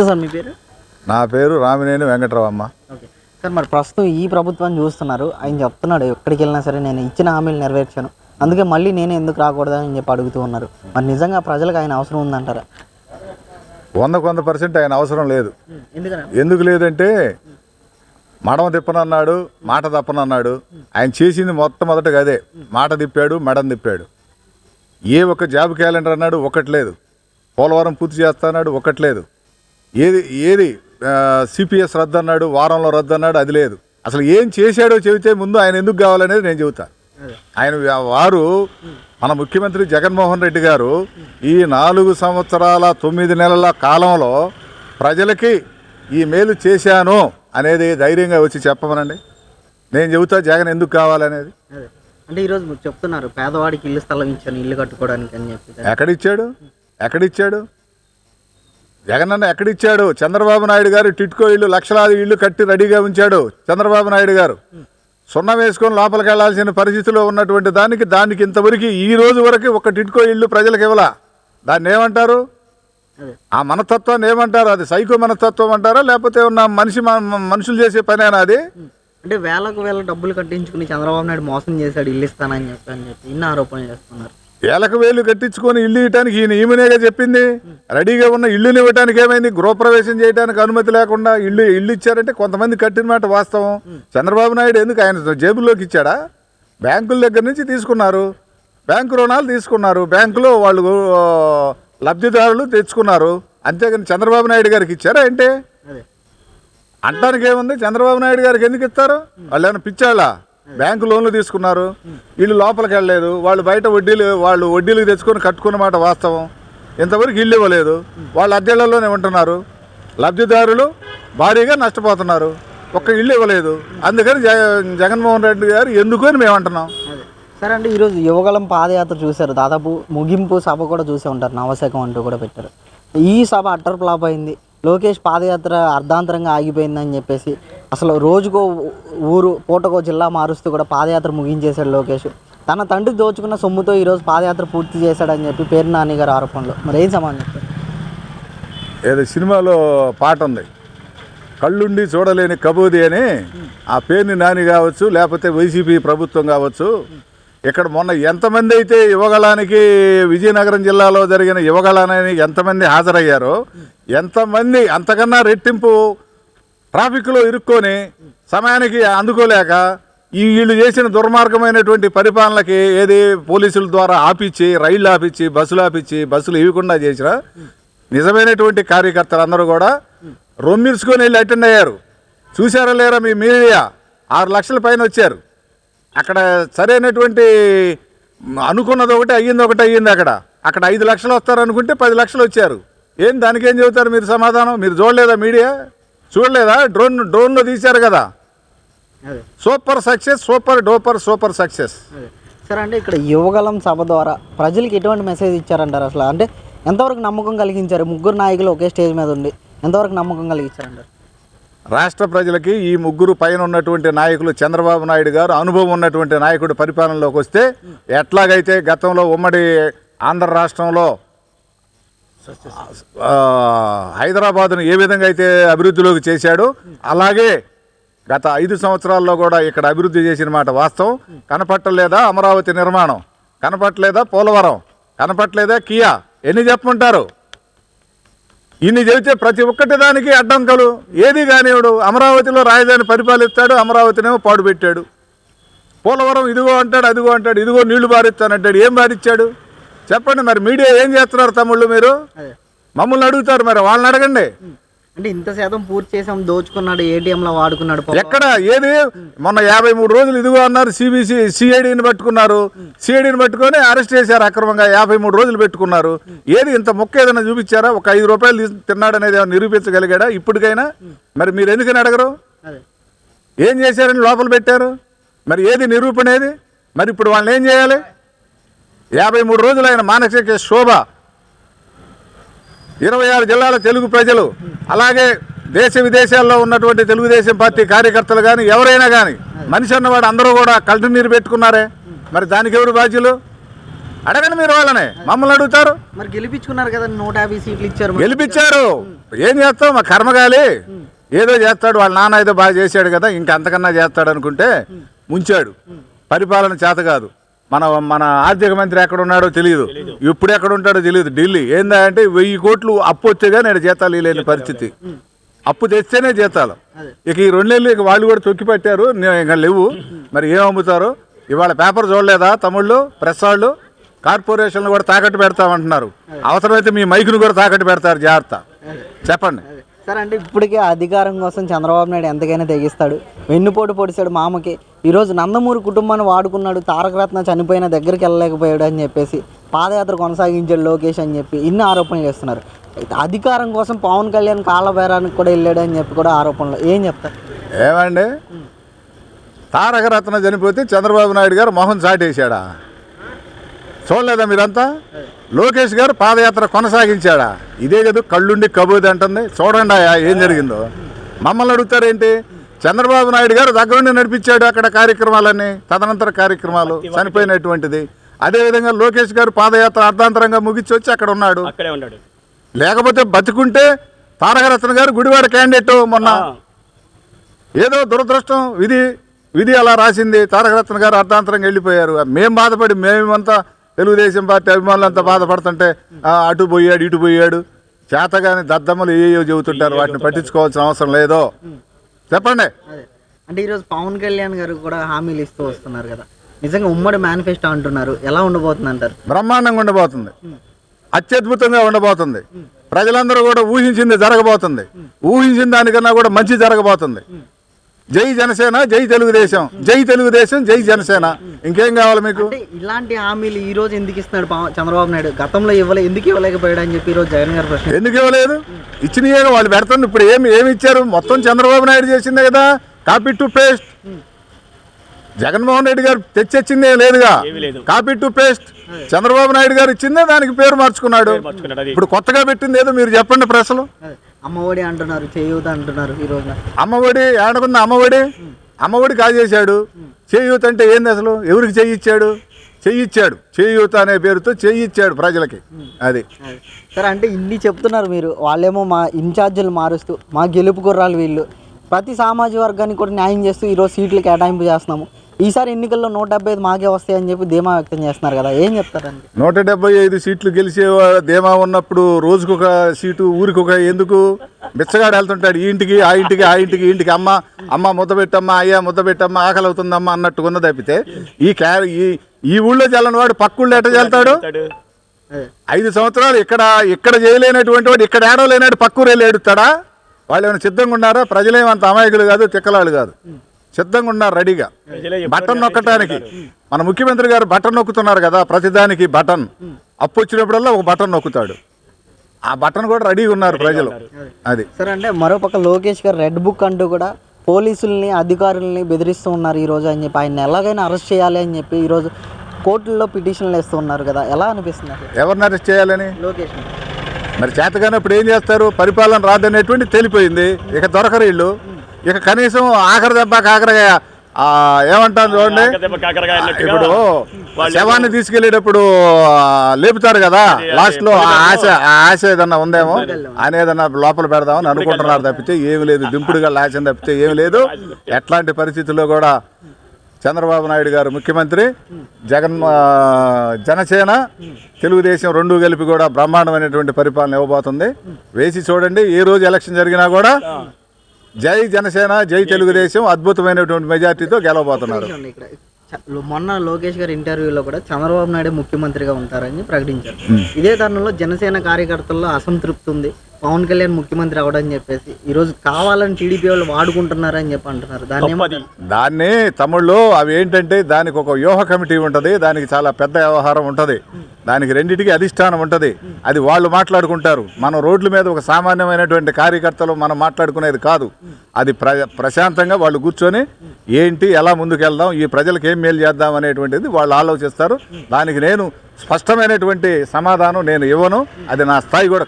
నమస్తే సార్ మీ పేరు? నా పేరు రామినేని వెంకటరావమ్మ. ఓకే. సార్ మరి ప్రస్తుతం ఈ ప్రభుత్వాన్ని చూస్తున్నారు. ఆయన చెప్తున్నాడు ఎక్కడికి వెళ్ళినా సరే నేను ఇచ్చిన హామీలు నెరవేర్చాను. అందుకే మళ్ళీ నేను ఎందుకు రాకూడదని చెప్పి అడుగుతూ ఉన్నారు. మరి నిజంగా ప్రజలకు ఆయన అవసరం ఉందంటారా? వంద కొంత పర్సెంట్ ఆయన అవసరం లేదు. ఎందుకు లేదంటే మడమ తిప్పనన్నాడు మాట తప్పనన్నాడు. ఆయన చేసింది మొట్టమొదటిగా అదే. మాట తిప్పాడు మెడం తిప్పాడు. ఏ ఒక్క జాబ్ క్యాలెండర్ అన్నాడు ఒకటి లేదు. పోలవరం పూర్తి చేస్తాన్నాడు ఒకటి లేదు. ఏది ఏది సిపిఎస్ రద్దు అన్నాడు వారంలో రద్దు అన్నాడు అది లేదు. అసలు ఏం చేశాడో చెబితే ముందు ఆయన ఎందుకు కావాలనేది నేను చెబుతా. ఆయన వారు మన ముఖ్యమంత్రి జగన్మోహన్ రెడ్డి గారు ఈ నాలుగు సంవత్సరాల తొమ్మిది నెలల కాలంలో ప్రజలకి ఈ మేలు చేశాను అనేది ధైర్యంగా వచ్చి చెప్పమనండి. నేను చెబుతా జగన్ ఎందుకు కావాలనేది. అంటే ఈరోజు చెప్తున్నారు పేదవాడికి ఇల్లు స్థలం ఇచ్చాను ఇల్లు కట్టుకోవడానికి అని చెప్పి. ఎక్కడిచ్చాడు? ఎక్కడిచ్చాడు? జగన్ అన్న ఎక్కడిచ్చాడు? చంద్రబాబు నాయుడు గారు టిట్కో ఇల్లు లక్షలాది ఇల్లు కట్టి రెడీగా ఉంచాడు చంద్రబాబు నాయుడు గారు. సున్నం వేసుకొని లోపలికి వెళ్ళాల్సిన పరిస్థితిలో ఉన్నటువంటి దానికి దానికి ఇంతవరకు ఈ రోజు వరకు ఒక టిట్కో ఇల్లు ప్రజలకు ఇవ్వలా. దాన్ని ఏమంటారు? ఆ మనతత్వాన్ని ఏమంటారు? అది సైకో మనతత్వం అంటారా? లేకపోతే ఉన్న మనిషి మనుషులు చేసే పనేనా అది? అంటే వేలకు వేల డబ్బులు కట్టించుకుని చంద్రబాబు నాయుడు మోసం చేశాడు ఇల్లు ఇస్తానని చెప్పి అని చెప్పి ఇన్ని ఆరోపణలు చేస్తున్నారు. ఏలకు వేలు కట్టించుకొని ఇల్లు ఇవ్వటానికి ఈయన ఈమెనేగా చెప్పింది? రెడీగా ఉన్న ఇల్లుని ఇవ్వటానికి ఏమైంది? గృహప్రవేశం చేయడానికి అనుమతి లేకుండా ఇల్లు ఇల్లు ఇచ్చారంటే కొంతమంది కట్టిన మాట వాస్తవం. చంద్రబాబు నాయుడు ఎందుకు ఆయన జేబుల్లోకి ఇచ్చాడా? బ్యాంకుల దగ్గర నుంచి తీసుకున్నారు. బ్యాంకు రుణాలు తీసుకున్నారు. బ్యాంకులో వాళ్ళు లబ్ధిదారులు తెచ్చుకున్నారు. అంతేగాని చంద్రబాబు నాయుడు గారికి ఇచ్చారా ఏంటి? అంటానికి ఏముంది? చంద్రబాబు నాయుడు గారికి ఎందుకు ఇస్తారు? వాళ్ళు ఏమైనా పిచ్చాళ్ళ? బ్యాంకు లోన్లు తీసుకున్నారు. వీళ్ళు లోపలికి వెళ్ళలేదు. వాళ్ళు బయట వడ్డీలు వాళ్ళు వడ్డీలు తెచ్చుకొని కట్టుకున్న మాట వాస్తవం. ఇంతవరకు ఇల్లు ఇవ్వలేదు. వాళ్ళు అద్దెళ్ళలోనే ఉంటున్నారు. లబ్ధిదారులు భారీగా నష్టపోతున్నారు. ఒక్క ఇల్లు ఇవ్వలేదు. అందుకని జగ జగన్మోహన్ రెడ్డి గారు ఎందుకు అని మేము అంటున్నాం. సరే అంటే ఈరోజు యువగలం పాదయాత్ర చూశారు. దాదాపు ముగింపు సభ కూడా చూసే ఉంటారు. నవశకం అంటూ కూడా పెట్టారు. ఈ సభ అట్టర్ ఫ్లాప్ అయింది. లోకేష్ పాదయాత్ర అర్ధాంతరంగా ఆగిపోయిందని చెప్పేసి అసలు రోజుకో ఊరు పూటకో జిల్లా మారుస్తూ కూడా పాదయాత్ర ముగించేశాడు లోకేష్. తన తండ్రి దోచుకున్న సొమ్ముతో ఈరోజు పాదయాత్ర పూర్తి చేశాడని చెప్పి పేరు నాని గారు ఆరోపణలు. మరి ఏం సమాధానం చెప్తారు ఏదో సినిమాలో పాట ఉంది. కళ్ళుండి చూడలేని కబూది అని. ఆ పేరుని నాని కావచ్చు లేకపోతే వైసీపీ ప్రభుత్వం కావచ్చు. ఇక్కడ మొన్న ఎంతమంది అయితే యువగళానికి విజయనగరం జిల్లాలో జరిగిన యువగళానికి ఎంతమంది హాజరయ్యారో ఎంతమంది అంతకన్నా రెట్టింపు ట్రాఫిక్లో ఇరుక్కొని సమయానికి అందుకోలేక ఈ వీళ్ళు చేసిన దుర్మార్గమైనటువంటి పరిపాలనకి ఏది పోలీసుల ద్వారా ఆపిచ్చి రైళ్ళు ఆపిచ్చి బస్సులు ఆపిచ్చి బస్సులు ఇవ్వకుండా చేసిన నిజమైనటువంటి కార్యకర్తలు అందరూ కూడా రొమ్మిర్చుకొని వెళ్ళి అటెండ్ అయ్యారు. చూసారా లేరా మీ మీడియా? ఆరు లక్షల పైన వచ్చారు. అక్కడ సరైనటువంటి అనుకున్నది ఒకటి అయ్యింది ఒకటి అయ్యింది అక్కడ. అక్కడ ఐదు లక్షలు వస్తారు అనుకుంటే పది లక్షలు వచ్చారు. ఏం దానికి ఏం చెబుతారు మీరు సమాధానం? మీరు చూడలేదా మీడియా? చూడలేదా? డ్రోన్ డ్రోన్లో తీశారు కదా. Super success super duper super success. సరే అంటే ఇక్కడ యువగలం సభ ద్వారా ప్రజలకి ఎటువంటి మెసేజ్ ఇచ్చారంటారు అసలు? అంటే ఎంతవరకు నమ్మకం కలిగించారు? ముగ్గురు నాయకులు ఒకే స్టేజ్ మీద ఉండి ఎంతవరకు నమ్మకం కలిగించారంటారు? రాష్ట్ర ప్రజలకి ఈ ముగ్గురు పైన ఉన్నటువంటి నాయకులు చంద్రబాబు నాయుడు గారు అనుభవం ఉన్నటువంటి నాయకుడు పరిపాలనలోకి వస్తే ఎట్లాగైతే గతంలో ఉమ్మడి ఆంధ్ర రాష్ట్రంలో హైదరాబాద్ను హైదరాబాదును ఏ విధంగా అయితే అభివృద్ధిలోకి చేశాడో అలాగే గత ఐదు సంవత్సరాల్లో కూడా ఇక్కడ అభివృద్ధి చేసిన మాట వాస్తవం. కనపట్టలేదా అమరావతి నిర్మాణం? కనపట్టలేదా పోలవరం? కనపట్టలేదా కియా? ఎన్ని చెప్పమంటారు? ఇన్ని చెబితే ప్రతి ఒక్కటి దానికి అడ్డంకలు. ఏది కానివాడు అమరావతిలో రాజధాని పరిపాలిస్తాడు అమరావతినేమో పాడు పెట్టాడు పోలవరం ఇదిగో అంటాడు అదిగో అంటాడు ఇదిగో నీళ్ళు బారిస్తానంటాడు ఏం బారిచ్చాడు చెప్పండి మరి మీడియా ఏం చేస్తున్నారు తమ్ముళ్ళు మీరు? మమ్మల్ని అడుగుతారు మరి వాళ్ళని అడగండి. అంటే ఇంత శాతం పూర్తి చేసాం దోచుకున్నాడు ఏటీఎంలో వాడుకున్నాడు. ఎక్కడ? ఏది? మొన్న యాభై మూడు రోజులు ఇదిగో అన్నారు సిబిసి సిఐడిని పట్టుకున్నారు. సిఐడిని పట్టుకొని అరెస్ట్ చేశారు అక్రమంగా యాభై మూడు రోజులు పెట్టుకున్నారు. ఏది ఇంత మొక్క ఏదైనా చూపించారా? ఒక ఐదు రూపాయలు తిన్నాడనేది ఏమైనా నిరూపించగలిగాడా? ఇప్పటికైనా? మరి మీరు ఎందుకని అడగరు? ఏం చేశారని లోపల పెట్టారు? మరి ఏది నిరూపణ ఏది? మరి ఇప్పుడు వాళ్ళని ఏం చేయాలి? యాభై మూడు రోజులు ఆయన మానసిక శోభ ఇరవై ఆరు జిల్లాల తెలుగు ప్రజలు అలాగే దేశ విదేశాల్లో ఉన్నటువంటి తెలుగుదేశం పార్టీ కార్యకర్తలు కానీ ఎవరైనా కానీ మనిషి అన్నవాడు అందరూ కూడా కళ్ళు నీరు పెట్టుకున్నారే. మరి దానికి ఎవరు బాధ్యులు? అడగండి మీరు వాళ్ళని మమ్మల్ని అడుగుతారు. మరి గెలిపించుకున్నారు కదా నూట యాభై సీట్లు ఇచ్చారు. గెలిపించారు. ఏం చేస్తాం మా కర్మగాలి ఏదో చేస్తాడు వాళ్ళ నాన్న ఏదో బాగా చేశాడు కదా ఇంకా అంతకన్నా చేస్తాడు అనుకుంటే ముంచాడు. పరిపాలన చేత కాదు. మన మన ఆర్థిక మంత్రి ఎక్కడ ఉన్నాడో తెలియదు ఇప్పుడు ఎక్కడ ఉంటాడో తెలియదు ఢిల్లీ. ఏందంటే వెయ్యి కోట్లు అప్పు వచ్చేగా నేను జీతాలు లేని పరిస్థితి. అప్పు తెస్తేనే జీతాలు. ఇక ఈ రెండు నెలలు ఇక వాళ్ళు కూడా తొక్కి పెట్టారు. ఇంకా లేవు. మరి ఏం అమ్ముతారు? ఇవాళ పేపర్ చూడలేదా తమ్ముళ్ళు ప్రెస్ వాళ్ళు? కార్పొరేషన్లు కూడా తాకట్టు పెడతామంటున్నారు. అవసరమైతే మీ మైకును కూడా తాకట్టు పెడతారు. జాగ్రత్త. చెప్పండి. సరే అంటే ఇప్పటికే అధికారం కోసం చంద్రబాబు నాయుడు ఎంతకైనా తెగిస్తాడు. వెన్నుపోటు పొడిచాడు మామకి. ఈరోజు నందమూరి కుటుంబాన్ని వాడుకున్నాడు. తారకరత్న చనిపోయిన దగ్గరికి వెళ్ళలేకపోయాడు అని చెప్పేసి పాదయాత్ర కొనసాగించాడు లోకేష్ అని చెప్పి ఇన్ని ఆరోపణలు చేస్తున్నారు. అధికారం కోసం పవన్ కళ్యాణ్ కాళ్ళబేరానికి కూడా వెళ్ళాడు అని చెప్పి కూడా ఆరోపణలు. ఏం చెప్తారు? ఏమండి? తారక రత్న చనిపోతే చంద్రబాబు నాయుడు గారు మొహం చాటేశాడా? చూడలేదా మీరంతా? లోకేష్ గారు పాదయాత్ర కొనసాగించాడా? ఇదే కదా కళ్ళుండి కబోది అంటుంది. చూడండి ఆయా ఏం జరిగిందో. మమ్మల్ని అడుగుతారేంటి చంద్రబాబు నాయుడు గారు దగ్గరుండి నడిపించాడు అక్కడ కార్యక్రమాలన్నీ తదనంతర కార్యక్రమాలు చనిపోయినటువంటిది. అదేవిధంగా లోకేష్ గారు పాదయాత్ర అర్ధాంతరంగా ముగిచి వచ్చి అక్కడ ఉన్నాడు. లేకపోతే బతుకుంటే తారకరత్న గారు గుడివాడ క్యాండిడేట్ మొన్న ఏదో దురదృష్టం విధి విధి అలా రాసింది. తారకరత్న గారు అర్ధాంతరంగా వెళ్ళిపోయారు. మేం బాధపడి మేమంతా తెలుగుదేశం పార్టీ అభిమానులంతా బాధపడుతుంటే ఆ, అటు పోయాడు ఇటు పోయాడు. చేతగాని దద్దమ్మలు ఏయో చెబుతుంటారు? వాటిని పట్టించుకోవాల్సిన అవసరం లేదో. చెప్పండి. అంటే ఈరోజు పవన్ కళ్యాణ్ గారు కూడా హామీలు ఇస్తూ వస్తున్నారు కదా. నిజంగా ఉమ్మడి మేనిఫెస్టో అంటున్నారు. ఎలా ఉండబోతుంది అంటారు బ్రహ్మాండంగా ఉండబోతుంది. అత్యద్భుతంగా ఉండబోతుంది. ప్రజలందరూ కూడా ఊహించింది జరగబోతుంది. ఊహించిన దానికన్నా కూడా మంచి జరగబోతుంది. జై జనసేన జై తెలుగుదేశం. జై తెలుగుదేశం జై జనసేన. ఇంకేం కావాలి మీకు? ఇలాంటి హామీలు ఈ రోజు ఎందుకు ఇస్తున్నాడు చంద్రబాబు నాయుడు? గతంలో ఇవ్వలే ఎందుకు ఇవ్వలేకపోయాడు అని చెప్పి ఈ రోజు జగన్ గారు ప్రశ్న ఎందుకు ఇవ్వలేదు? ఇచ్చినయే వాళ్ళు పెడుతుంది ఇప్పుడు ఏమి ఏమి ఇచ్చారు? మొత్తం చంద్రబాబు నాయుడు చేసిందే కదా. Copy to paste. Jaganmohan Reddy గారు తెచ్చిచ్చిందే లేదుగా? ఏమీ లేదు. Copy to paste. Chandrababu Naidu గారు ఇచ్చిందే దానికి పేరు మార్చుకున్నాడు. ఇప్పుడు కొత్తగా పెట్టింది ఏదో మీరు చెప్పండి ప్రశ్నలు. అమ్మఒడి అంటున్నారు చేయూత అంటున్నారు ఈ రోజున. అమ్మఒడి ఆడకున్న అమ్మఒడి అమ్మఒడి కాజేశాడు చేయూత అంటే ఏంది అసలు? ఎవరికి చెయ్యి ఇచ్చాడు? చెయ్యి ఇచ్చాడు. చేయూత అనే పేరుతో చెయ్యి ఇచ్చాడు ప్రజలకి. అది. సరే అంటే ఇన్ని చెప్తున్నారు మీరు. వాళ్ళేమో మా ఇన్ఛార్జీలు మారుస్తూ మా గెలుపు గుర్రాలు వీళ్ళు. ప్రతి సామాజిక వర్గానికి కూడా న్యాయం చేస్తూ ఈరోజు సీట్లు కేటాయింపు చేస్తున్నాము. ఈసారి ఎన్నికల్లో నూట డెబ్బై ఐదు మాకే వస్తాయని చెప్పి ధీమా వ్యక్తం చేస్తున్నారు కదా. ఏం చెప్తారండి? నూట డెబ్బై ఐదు సీట్లు గెలిచే ధీమా ఉన్నప్పుడు రోజుకొక సీటు ఊరికొక ఎందుకు? బిచ్చగాడు వెళ్తుంటాడు ఈ ఇంటికి ఆ ఇంటికి ఆ ఇంటికి ఇంటికి అమ్మ అమ్మ ముద్ద పెట్టమ్మా అయ్యా ముద్ద పెట్టమ్మా ఆకలి అవుతుందమ్మా అన్నట్టుగా తప్పితే ఈ క్యా ఈ ఈ ఊళ్ళో చల్లని వాడు పక్కుళ్ళు ఎట్ట చల్తాడు ఐదు సంవత్సరాలు ఇక్కడ ఇక్కడ చేయలేనటువంటి వాడు ఇక్కడ ఏడవలేనాడు పక్కూరు వెళ్ళి ఏడుస్తాడా? వాళ్ళు ఏమైనా సిద్ధంగా ఉన్నారా? ప్రజలేమంత అమాయకులు కాదు తిక్కలాళ్ళు కాదు. సిద్ధంగా ఉన్నారు రెడీగా బటన్ నొక్కటానికి. మన ముఖ్యమంత్రి గారు బటన్ నొక్కుతున్నారు కదా ప్రతిదానికి బటన్. అప్పు వచ్చినప్పుడల్లా ఒక బటన్ నొక్కుతాడు. ఆ బటన్ కూడా రెడీగా ఉన్నారు ప్రజలు. అది. సరే అంటే మరోపక్క లోకేష్ గారు రెడ్ బుక్ అంటూ కూడా పోలీసుల్ని అధికారుల్ని బెదిరిస్తూ ఉన్నారు ఈ రోజు అని చెప్పి. ఆయన ఎలాగైనా అరెస్ట్ చేయాలి అని చెప్పి ఈరోజు కోర్టుల్లో పిటిషన్లు వేస్తూ ఉన్నారు కదా. ఎలా అనిపిస్తుంది ఎవరిని అరెస్ట్ చేయాలని? లోకేష్ మరి చేతగానప్పుడు ఏం చేస్తారు? పరిపాలన రాదనేటువంటి తెలిపోయింది. ఇక దొరకరు వీళ్ళు. ఇక కనీసం ఆఖరి దెబ్బ ఆ, ఏమంటాను చూడండి? కాకరకాయ ఇప్పుడు శవాన్ని తీసుకెళ్ళేటప్పుడు లేపుతారు కదా లాస్ట్లో ఆ ఆశ ఆ ఆశ ఏదన్నా ఉందేమో? అని ఏదన్నా లోపల పెడదామని అనుకుంటున్నారు తప్పితే ఏమి లేదు. దింపుడుగా ఆశ తప్పితే ఏమి లేదు. ఎట్లాంటి పరిస్థితుల్లో కూడా చంద్రబాబు నాయుడు గారు ముఖ్యమంత్రి జగన్ జనసేన తెలుగుదేశం రెండు కలిపి కూడా బ్రహ్మాండమైనటువంటి పరిపాలన ఇవ్వబోతుంది. వేసి చూడండి ఏ రోజు ఎలక్షన్ జరిగినా కూడా జై జనసేన జై తెలుగుదేశం అద్భుతమైనటువంటి మెజార్టీతో గెలవబోతున్నారు. మొన్న లోకేష్ గారి ఇంటర్వ్యూలో కూడా చంద్రబాబు నాయుడు ముఖ్యమంత్రిగా ఉంటారని ప్రకటించారు. ఇదే తరుణంలో జనసేన కార్యకర్తల్లో అసంతృప్తి ఉంది. పవన్ కళ్యాణ్ ముఖ్యమంత్రి అవడని చెప్పేసి ఈ రోజు కావాలని టీడీపీ వాళ్ళు వాడుకుంటున్నారని చెప్పి అంటున్నారు. దాన్ని దాన్ని తమిళ్ళో అవి ఏంటంటే దానికి ఒక వ్యూహ కమిటీ ఉంటుంది దానికి చాలా పెద్ద వ్యవహారం ఉంటుంది. దానికి రెండింటికి అధిష్టానం ఉంటుంది. అది వాళ్ళు మాట్లాడుకుంటారు. మనం రోడ్ల మీద ఒక సామాన్యమైనటువంటి కార్యకర్తలు మనం మాట్లాడుకునేది కాదు. అది ప్ర ప్రశాంతంగా వాళ్ళు కూర్చొని ఏంటి ఎలా ముందుకెళ్దాం ఈ ప్రజలకు ఏం మేలు చేద్దాం అనేటువంటిది వాళ్ళు ఆలోచిస్తారు. దానికి నేను స్పష్టమైనటువంటి సమాధానం నేను ఇవ్వను. అది నా స్థాయి కూడా